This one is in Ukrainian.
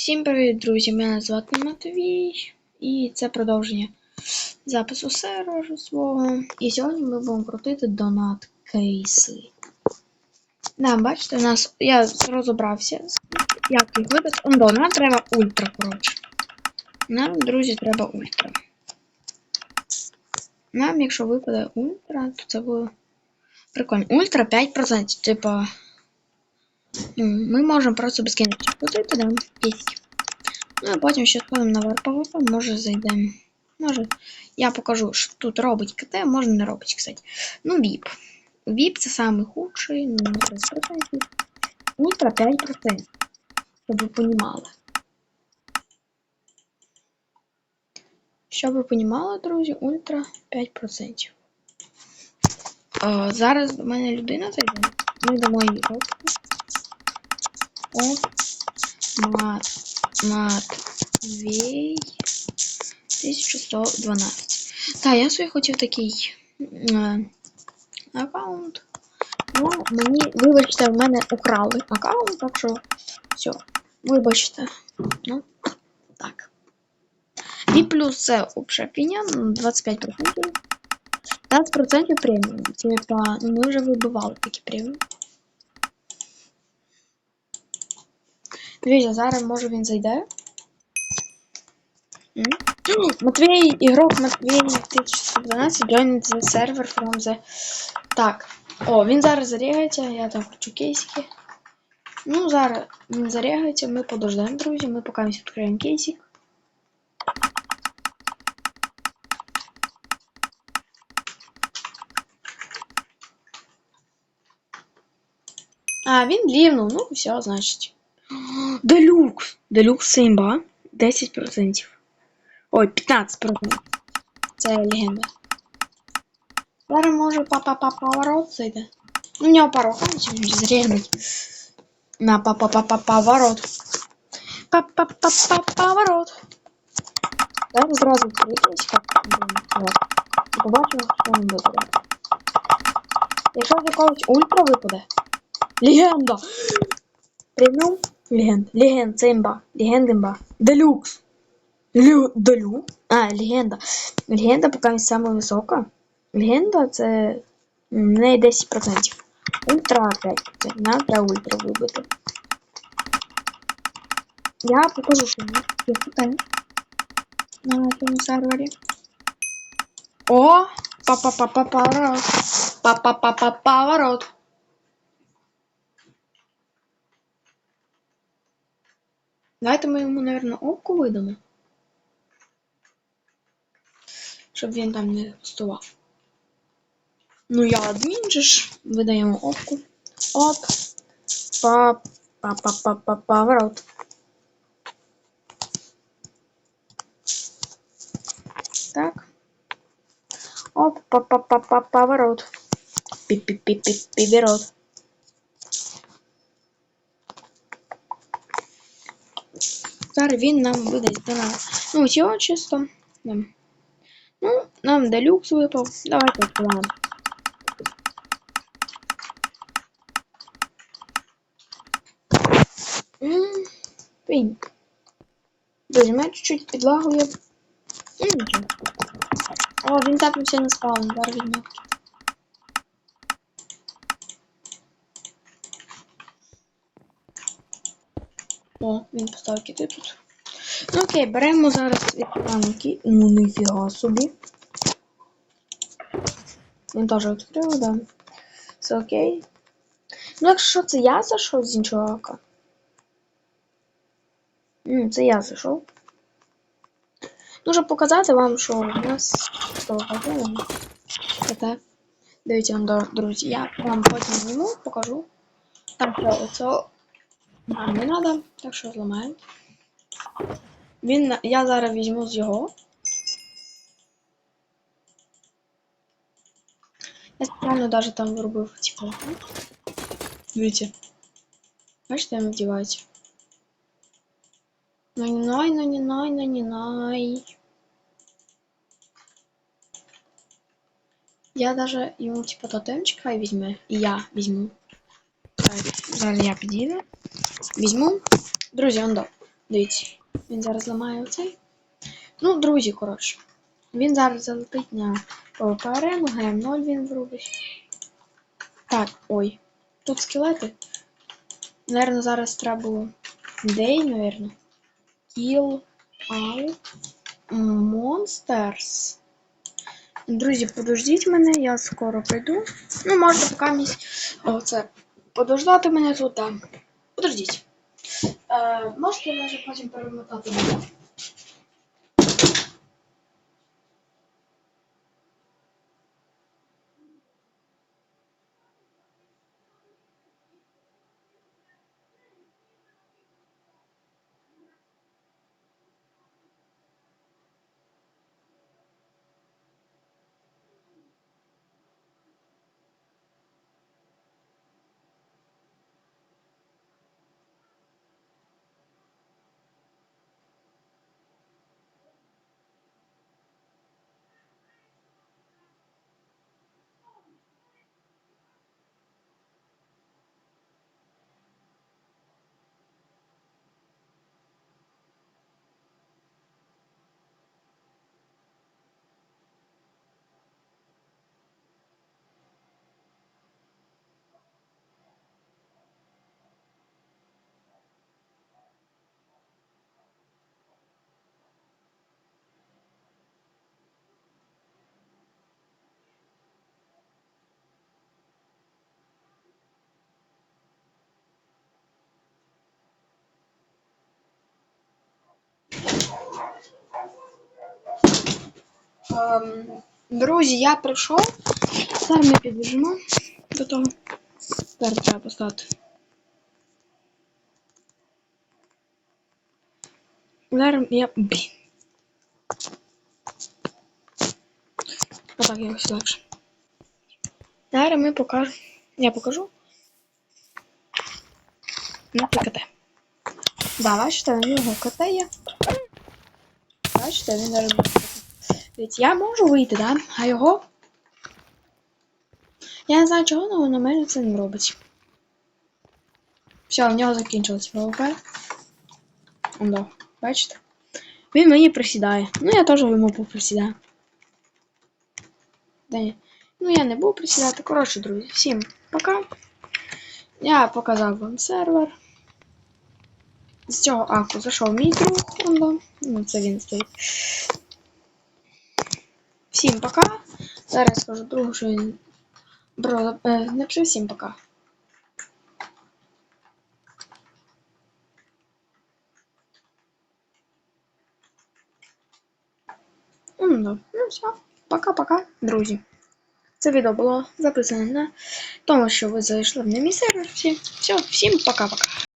Всім привіт, друзі! Мене звати Матвій, і це продовження запису серверу свого. І сьогодні ми будемо крутити донат кейси. Да, бачите, у нас я розібрався, як їх видати. Он, да, нам треба ультра, коротше. Нам, друзі, треба ультра. Нам, якщо випаде ультра, то це буде прикольно. Ультра 5%, типа. Ми можемо просто безкінечно крутити, да, пісні. Ну, а потім ще сходимо на ВРПВП, може зайдемо. Може, я покажу, що тут робить КТ, може не робить, кстати. Ну, VIP. VIP це самий худший, ну, 30%. Ультра 5%. Щоб ви понімали. Щоб ви понімали, друзі, ультра 5%. О, зараз до мене людина зайде. Ми дамо їй опцію. Мат. Матвій 1112. Так, я собі хотів такий е, аккаунт. Ну, мені, вибачте, в мене украли аккаунт, так що все. Вибачте. Ну, так. І плюс це обща фіня, ну, 25%. 15% преміум. Типа, ну, ми вже вибивали такі преміум. Дивіться, зараз може він зайде. М? Матвій, ігрок Матвій 1112, join the server from the... Так. О, він зараз зарягається, я там хочу кейсики. Ну, зараз він зарягається, ми подождемо, друзі, ми поки відкриємо кейсик. А, він лівнув, ну все, значить. Делюкс. Делюкс це імба. 10%. Ой, 15%. Це легенда. Зараз може папа поворот зайде. Ну, у нього пару ханчів зрігнуть. На папа папа поворот. Папа папа поворот. Давайте зразу відкрийтесь, як І побачимо, що він випаде. Якщо з якогось ультра випаде. Легенда! Преміум? Легенд. Легенд, це імба. Легенд імба. Делюкс. Лю... Делю? А, легенда. Легенда поки саме висока. Легенда це неї 10%. Ультра 5%. Надо ультра вибити. Я покажу, що є питання на цьому сервері. О! Па-па-па-па поворот. Па-па-па-па поворот. Давайте ми йому, наверное, опку видамо. Щоб він там не пустував. Ну, я адмін же ж. Видаємо опку. Оп. Па па па па па поворот. Так. Оп, па па па па поворот. Пі-пі-пі-пі-поворот. Зараз він нам видасть донат. Ну, цього чисто. Да. Ну, нам делюкс випав. Давайте відкриваємо. Блін. Друзі, мене чуть-чуть підлагує. Ну, нічого. О, він тапнувся на спаун, зараз візьмемо. О, він поставив кіти тут. Ну окей, беремо зараз кі. Ну ніфіга собі. Він теж відкрив, да. Все окей. Ну якщо це я зайшов з іншого ока. М, Це я зайшов. Ну, щоб показати вам, що у нас того Дивіться, друзі, я вам потім зніму, покажу. Там що оце нам не треба, так що зламаємо. Він, я зараз візьму з його. Я спеціально навіть там виробив, типу. Дивіться. Бачите, він вдівається. Ну не най, ну не най, ну не най. Я даже йому типа тотемчик хай візьме. І я візьму. Так, Зараз я підійду. Візьму. Друзі, он до. Дивіться, він зараз ламає оцей. Ну, друзі, коротше. Він зараз залетить на арену, ГМ0 він врубить. Так, ой. Тут скелети. Наверно, зараз треба було Day, наверно. Kill out monsters. Друзі, подождіть мене, я скоро прийду. Ну, можете поки місць. Оце. Подождати мене тут. Подождіть. Е, можете навіть потім перемотати друзі, я прийшов. Зараз ми підбіжимо до того. Зараз треба поставити. Зараз я. Блін. Отак якось легше. Зараз ми покажемо. Я покажу. На КТ. Да, бачите, у нього КТ є. Бачите, він зараз буде. Дивіться, я можу вийти, да? А його. Я не знаю чого, але на мене це не робить. Все, в нього закінчилось ПВП. Да, бачите? Він мені присідає. Ну я теж йому поприсідаю. Да, ні. Ну я не буду присідати. Коротше, друзі, всім пока. Я показав вам сервер. З цього аку зайшов мій друг. Ондо. Ну, це він стоїть. Всім пока. Зараз скажу другу, що він. Бро, е, напиши всім пока. Ну, ну все. Пока-пока, друзі. Це відео було записане на тому, що ви зайшли в мій сервер. Все, всім пока-пока.